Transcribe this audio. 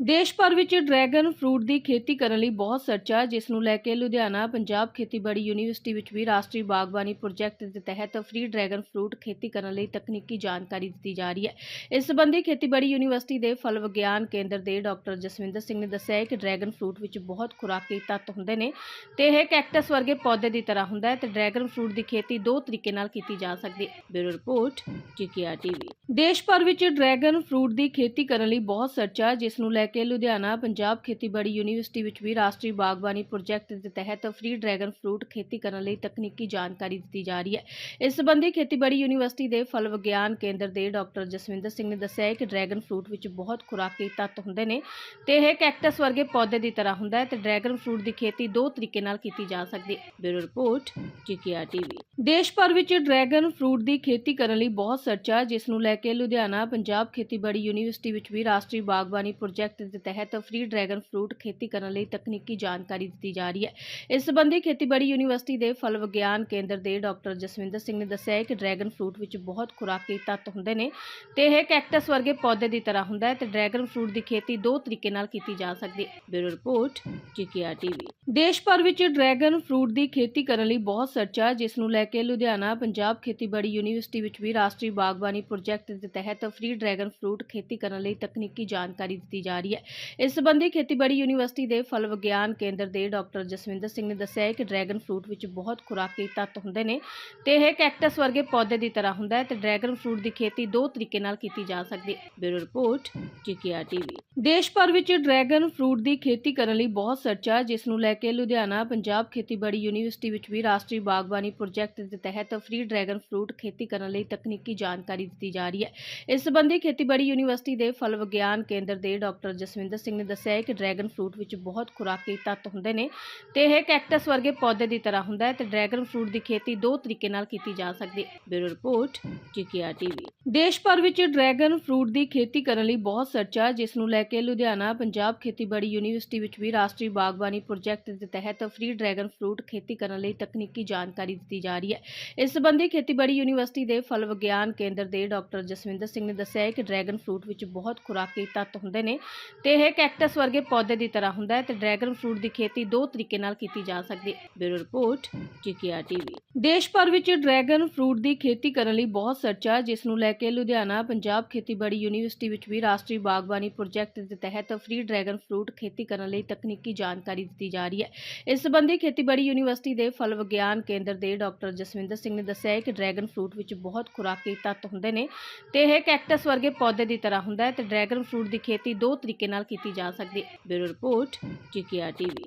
ਦੇਸ਼ ਭਰ ਵਿੱਚ ਡਰੈਗਨ ਫਰੂਟ ਦੀ ਖੇਤੀ ਕਰਨ ਲਈ ਬਹੁਤ ਸਰਚਾ ਜਿਸ ਨੂੰ ਲੈ ਕੇ ਲੁਧਿਆਣਾ, ਪੰਜਾਬ ਖੇਤੀਬਾੜੀ ਯੂਨੀਵਰਸਿਟੀ ਵਿੱਚ ਵੀ ਰਾਸ਼ਟਰੀ ਬਾਗਬਾਨੀ ਪ੍ਰੋਜੈਕਟ ਦੇ ਤਹਿਤ ਫ੍ਰੀ ਡਰੈਗਨ ਫਰੂਟ ਖੇਤੀ ਕਰਨ ਲਈ ਤਕਨੀਕੀ ਜਾਣਕਾਰੀ ਦਿੱਤੀ ਜਾ ਰਹੀ ਹੈ। ਇਸ ਸੰਬੰਧੀ ਖੇਤੀਬਾੜੀ ਯੂਨੀਵਰਸਿਟੀ ਦੇ ਫਲ ਵਿਗਿਆਨ ਕੇਂਦਰ ਦੇ ਡਾਕਟਰ ਜਸਵਿੰਦਰ ਸਿੰਘ ਨੇ ਦੱਸਿਆ ਹੈ ਕਿ ਡਰੈਗਨ ਫਰੂਟ ਵਿੱਚ ਬਹੁਤ ਖੁਰਾਕੀ ਤੱਤ ਹੁੰਦੇ ਨੇ ਤੇ ਇਹ ਕੈਕਟਸ ਵਰਗੇ ਪੌਦੇ ਦੀ ਤਰ੍ਹਾਂ ਹੁੰਦਾ ਹੈ ਤੇ ਡਰੈਗਨ ਫਰੂਟ ਦੀ ਖੇਤੀ ਦੋ ਤਰੀਕੇ ਨਾਲ ਕੀਤੀ ਜਾ ਸਕਦੀ ਹੈ। Bureau report, GKR TV. ਦੇਸ਼ ਭਰ ਵਿੱਚ ਡਰੈਗਨ ਫਰੂਟ ਦੀ ਖੇਤੀ ਕਰਨ ਲਈ ਬਹੁਤ ਸਰਚਾ ਜਿਸ ਨੂੰ ਲੈ ਕੇ ਲੁਧਿਆਣਾ ਪੰਜਾਬ ਖੇਤੀਬਾੜੀ ਯੂਨੀਵਰਸਿਟੀ ਵਿੱਚ ਵੀ ਰਾਸ਼ਟਰੀ ਬਾਗਬਾਨੀ ਪ੍ਰੋਜੈਕਟ ਦੇ ਤਹਿਤ ਫ੍ਰੀ ਡਰੈਗਨ ਫਰੂਟ ਖੇਤੀ ਕਰਨ ਲਈ ਤਕਨੀਕੀ ਜਾਣਕਾਰੀ ਦਿੱਤੀ ਜਾ ਰਹੀ ਹੈ। ਇਸ ਸੰਬੰਧੀ ਖੇਤੀਬਾੜੀ ਯੂਨੀਵਰਸਿਟੀ ਦੇ ਫਲ ਵਿਗਿਆਨ ਕੇਂਦਰ ਦੇ ਡਾਕਟਰ ਜਸਵਿੰਦਰ ਸਿੰਘ ਨੇ ਦੱਸਿਆ ਕਿ ਡਰੈਗਨ ਫਰੂਟ ਵਿੱਚ ਬਹੁਤ ਖੁਰਾਕੀ ਤੱਤ ਹੁੰਦੇ ਨੇ ਤੇ ਇਹ ਕੈਕਟਸ ਵਰਗੇ ਪੌਦੇ ਦੀ ਤਰ੍ਹਾਂ ਹੁੰਦਾ ਹੈ ਤੇ ਡਰੈਗਨ ਫਰੂਟ ਦੀ ਖੇਤੀ ਦੋ ਤਰੀਕੇ ਨਾਲ ਕੀਤੀ ਜਾ ਸਕਦੀ ਹੈ। Bureau report GKR TV. ਦੇਸ਼ ਭਰ ਵਿੱਚ ਡਰੈਗਨ ਫਰੂਟ ਦੀ ਖੇਤੀ ਕਰਨ ਲਈ ਬਹੁਤ ਸਰਚਾ ਜਿਸ ਨੂੰ ਲੈ ਕੇ ਲੁਧਿਆਣਾ ਪੰਜਾਬ ਖੇਤੀਬਾੜੀ ਯੂਨੀਵਰਸਿਟੀ ਵਿੱਚ ਵੀ ਰਾਸ਼ਟਰੀ ਬਾਗਬਾਨੀ ਪ੍ਰੋਜੈਕਟ ਦੇ ਤਹਿਤ ਫ੍ਰੀ ਡਰੈਗਨ ਫਰੂਟ ਖੇਤੀ ਕਰਨ ਲਈ ਤਕਨੀਕੀ ਜਾਣਕਾਰੀ ਦਿੱਤੀ ਜਾ ਰਹੀ ਹੈ। ਇਸ ਸੰਬੰਧੀ ਖੇਤੀਬਾੜੀ ਯੂਨੀਵਰਸਿਟੀ ਦੇ ਫਲ ਵਿਗਿਆਨ ਕੇਂਦਰ ਦੇ ਡਾਕਟਰ ਜਸਵਿੰਦਰ ਸਿੰਘ ਨੇ ਦੱਸਿਆ ਕਿ ਡਰੈਗਨ ਫਰੂਟ ਵਿੱਚ ਬਹੁਤ ਖੁਰਾਕੀ ਤੱਤ ਹੁੰਦੇ ਨੇ ਤੇ ਇਹ ਕੈਕਟਸ ਵਰਗੇ ਪੌਦੇ ਦੀ ਤਰ੍ਹਾਂ ਹੁੰਦਾ ਹੈ ਤੇ ਡਰੈਗਨ ਫਰੂਟ ਦੀ ਖੇਤੀ ਦੋ ਤਰੀਕੇ ਨਾਲ ਕੀਤੀ ਜਾ ਸਕਦੀ ਹੈ। Bureau report GKR TV. ਦੇਸ਼ ਭਰ ਵਿੱਚ ਡਰੈਗਨ ਫਰੂਟ ਦੀ ਖੇਤੀ ਕਰਨ ਲਈ ਬਹੁਤ ਸਰਚਾ ਜਿਸ ਨੂੰ ਲੈ ਕੇ ਲੁਧਿਆਣਾ ਪੰਜਾਬ ਖੇਤੀਬਾੜੀ ਯੂਨੀਵਰਸਿਟੀ ਵਿੱਚ ਵੀ ਰਾਸ਼ਟਰੀ ਬਾਗਬਾਨੀ ਪ੍ਰੋਜੈਕਟ ਦੇ ਤਹਿਤ ਫ੍ਰੀ ਡਰੈਗਨ ਫਰੂਟ ਖੇਤੀ ਕਰਨ ਲਈ ਤਕਨੀਕੀ ਜਾਣਕਾਰੀ ਦਿੱਤੀ ਜਾ ਰਹੀ ਹੈ। ਇਸ ਸੰਬੰਧੀ ਖੇਤੀਬਾੜੀ ਯੂਨੀਵਰਸਿਟੀ ਦੇ ਫਲ ਵਿਗਿਆਨ ਕੇਂਦਰ ਦੇ ਡਾਕਟਰ ਜਸਵਿੰਦਰ ਸਿੰਘ ਨੇ ਦੱਸਿਆ ਹੈ ਕਿ ਡਰੈਗਨ ਫਰੂਟ ਵਿੱਚ ਬਹੁਤ ਖੁਰਾਕੀ ਤੱਤ ਹੁੰਦੇ ਨੇ ਤੇ ਇਹ ਕੈਕਟਸ ਵਰਗੇ ਪੌਦੇ ਦੀ ਤਰ੍ਹਾਂ ਹੁੰਦਾ ਹੈ ਤੇ ਡਰੈਗਨ ਫਰੂਟ ਦੀ ਖੇਤੀ ਦੋ ਤਰੀਕੇ ਨਾਲ ਕੀਤੀ ਜਾ ਸਕਦੀ ਹੈ। ਬਿਊਰੋ ਰਿਪੋਰਟ ਜੀਕੇਆਰ ਟੀਵੀ ਦੇਸ਼ ਭਰ ਵਿੱਚ ਡਰੈਗਨ ਫਰੂਟ ਦੀ ਖੇਤੀ ਕਰਨ ਲਈ ਬਹੁਤ ਸਰਚਾ ਜਿਸ ਨੂੰ ਲੈ ਕੇ ਲੁਧਿਆਣਾ ਪੰਜਾਬ ਖੇਤੀਬਾੜੀ ਯੂਨੀਵਰਸਿਟੀ ਵਿੱਚ ਵੀ ਰਾਸ਼ਟਰੀ ਬਾਗਬਾਨੀ ਪ੍ਰੋਜੈਕਟ ਦੇ ਤਹਿਤ ਫ੍ਰੀ ਡਰੈਗਨ ਫਰੂਟ ਖੇਤੀ ਕਰਨ ਲਈ ਤਕਨੀਕੀ ਜਾਣਕਾਰੀ ਦਿੱਤੀ ਜਾ ਰਹੀ ਹੈ। ਇਸ ਸੰਬੰਧੀ ਖੇਤੀਬਾੜੀ ਯੂਨੀਵਰਸਿਟੀ ਦੇ ਫਲ ਵਿਗਿਆਨ ਕੇਂਦਰ ਦੇ ਡਾਕਟਰ ਜਸਵਿੰਦਰ ਸਿੰਘ ਨੇ ਦੱਸਿਆ ਕਿ ਡਰੈਗਨ ਫਰੂਟ ਵਿੱਚ ਬਹੁਤ ਖੁਰਾਕੀ ਤੱਤ ਹੁੰਦੇ ਨੇ ਤੇ ਇਹ ਕੈਕਟਸ ਵਰਗੇ ਪੌਦੇ ਦੀ ਤਰ੍ਹਾਂ ਹੁੰਦਾ ਹੈ ਤੇ ਡਰੈਗਨ ਫਰੂਟ ਦੀ ਖੇਤੀ ਦੋ ਤਰੀਕੇ ਨਾਲ ਕੀਤੀ ਜਾ ਸਕਦੀ ਹੈ। ਬਿਊਰੋ ਰਿਪੋਰਟ ਜੀਕੇਆਰ ਟੀਵੀ ਦੇਸ਼ ਭਰ ਵਿੱਚ ਡਰੈਗਨ ਫਰੂਟ ਦੀ ਖੇਤੀ ਕਰਨ ਲਈ ਬਹੁਤ ਸਰਚਾ ਜਿਸ ਨੂੰ ਲੈ ਕੇ ਲੁਧਿਆਣਾ ਪੰਜਾਬ ਖੇਤੀਬਾੜੀ ਯੂਨੀਵਰਸਿਟੀ ਵਿੱਚ ਵੀ ਰਾਸ਼ਟਰੀ ਬਾਗਬਾਨੀ ਪ੍ਰੋਜੈਕਟ ਦੇ ਤਹਿਤ ਫ੍ਰੀ ਡਰੈਗਨ ਫਰੂਟ ਖੇਤੀ ਕਰਨ ਲਈ ਤਕਨੀਕੀ ਜਾਣਕਾਰੀ ਦਿੱਤੀ ਜਾ ਰਹੀ ਹੈ। ਇਸ ਸੰਬੰਧੀ ਖੇਤੀਬਾੜੀ ਯੂਨੀਵਰਸਿਟੀ ਦੇ ਫਲ ਵਿਗਿਆਨ ਕੇਂਦਰ ਦੇ ਡਾਕਟਰ ਜਸਵਿੰਦਰ ਸਿੰਘ ਨੇ ਦੱਸਿਆ ਹੈ ਕਿ ਡਰੈਗਨ ਫਰੂਟ ਵਿੱਚ ਬਹੁਤ ਖੁਰਾਕੀ ਤੱਤ ਹੁੰਦੇ ਨੇ ਤੇ ਇਹ ਕੈਕਟਸ ਵਰਗੇ ਪੌਦੇ ਦੀ ਤਰ੍ਹਾਂ ਹੁੰਦਾ ਹੈ ਤੇ ਡਰੈਗਨ ਫਰੂਟ ਦੀ ਖੇਤੀ ਦੋ ਤਰੀਕੇ ਨਾਲ ਕੀਤੀ ਜਾ ਸਕਦੀ ਹੈ। Bureau report, GKR TV. ਦੇਸ਼ ਭਰ ਵਿੱਚ ਡਰੈਗਨ ਫਰੂਟ ਦੀ ਖੇਤੀ ਕਰਨ ਲਈ ਬਹੁਤ ਸਰਚਾ, ਜਿਸ ਨੂੰ ਲੈ ਕੇ ਲੁਧਿਆਣਾ, ਪੰਜਾਬ ਖੇਤੀਬਾੜੀ ਯੂਨੀਵਰਸਿਟੀ ਵਿੱਚ ਵੀ ਰਾਸ਼ਟਰੀ ਬਾਗਬਾਨੀ ਪ੍ਰੋਜੈਕਟ ਦੇ ਤਹਿਤ ਫ੍ਰੀ ਡਰੈਗਨ ਫਰੂਟ ਖੇਤੀ ਕਰਨ ਲਈ ਤਕਨੀਕੀ ਜਾਣਕਾਰੀ ਦਿੱਤੀ ਜਾ ਰਹੀ ਹੈ। ਇਸ ਸੰਬੰਧੀ ਖੇਤੀਬਾੜੀ ਯੂਨੀਵਰਸਿਟੀ ਦੇ ਫਲ ਵਿਗਿਆਨ ਕੇਂਦਰ ਦੇ ਡਾਕਟਰ ਜਸਵਿੰਦਰ ਸਿੰਘ ਨੇ ਦੱਸਿਆ ਹੈ ਕਿ ਡਰੈਗਨ ਫਰੂਟ ਵਿੱਚ ਬਹੁਤ ਖੁਰਾਕੀ ਤੱਤ ਹੁੰਦੇ ਨੇ ਤੇ ਇਹ ਕੈਕਟਸ ਵਰਗੇ ਪੌਦੇ ਦੀ ਤਰ੍ਹਾਂ ਹੁੰਦਾ ਹੈ ਤੇ ਡਰੈਗਨ ਫਰੂਟ ਦੀ ਖੇਤੀ ਦੋ ਤਰੀਕੇ ਨਾਲ ਕੀਤੀ ਜਾ ਸਕਦੀ ਹੈ। Bureau report GKR TV.